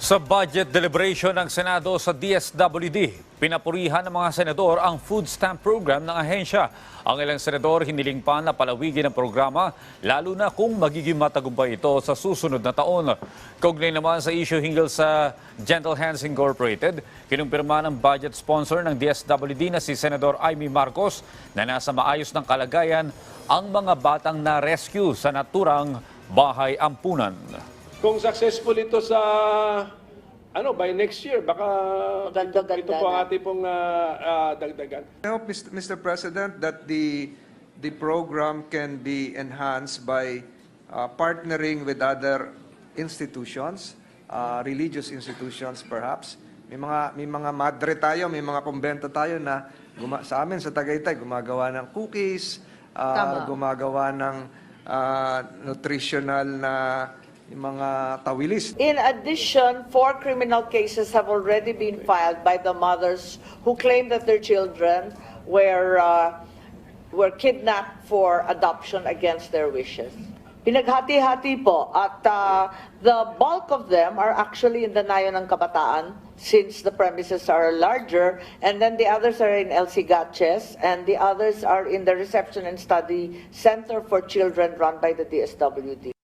Sa budget deliberation ng Senado sa DSWD, pinapurihan ng mga senador ang food stamp program ng ahensya. Ang ilang senador hiniling pa na palawigin ang programa, lalo na kung magiging matagumpay ito sa susunod na taon. Kaugnay naman sa issue hinggil sa Gentle Hands Incorporated, kinumpirma ng budget sponsor ng DSWD na si Senador Amy Marcos na nasa maayos ng kalagayan ang mga batang na-rescue sa naturang bahay ampunan. Kung successful ito sa ano by next year baka Dagdagan ito po ang na. ating pong ah, ah, dagdagan. I hope, Mr. Mr. President, that the, the program can be enhanced by uh, partnering with other institutions, uh, religious institutions perhaps. May mga, may mga madre tayo, may mga kumbento tayo na guma- sa amin sa Tagaytay, gumagawa ng cookies, uh, Tama. gumagawa ng uh, nutritional na yung mga tawilis. In addition, four criminal cases have already been filed by the mothers who claim that their children were uh, were kidnapped for adoption against their wishes. Pinaghati-hati po at uh, the bulk of them are actually in the Nayo ng Kabataan since the premises are larger and then the others are in El Sigaches and the others are in the Reception and Study Center for Children run by the DSWD.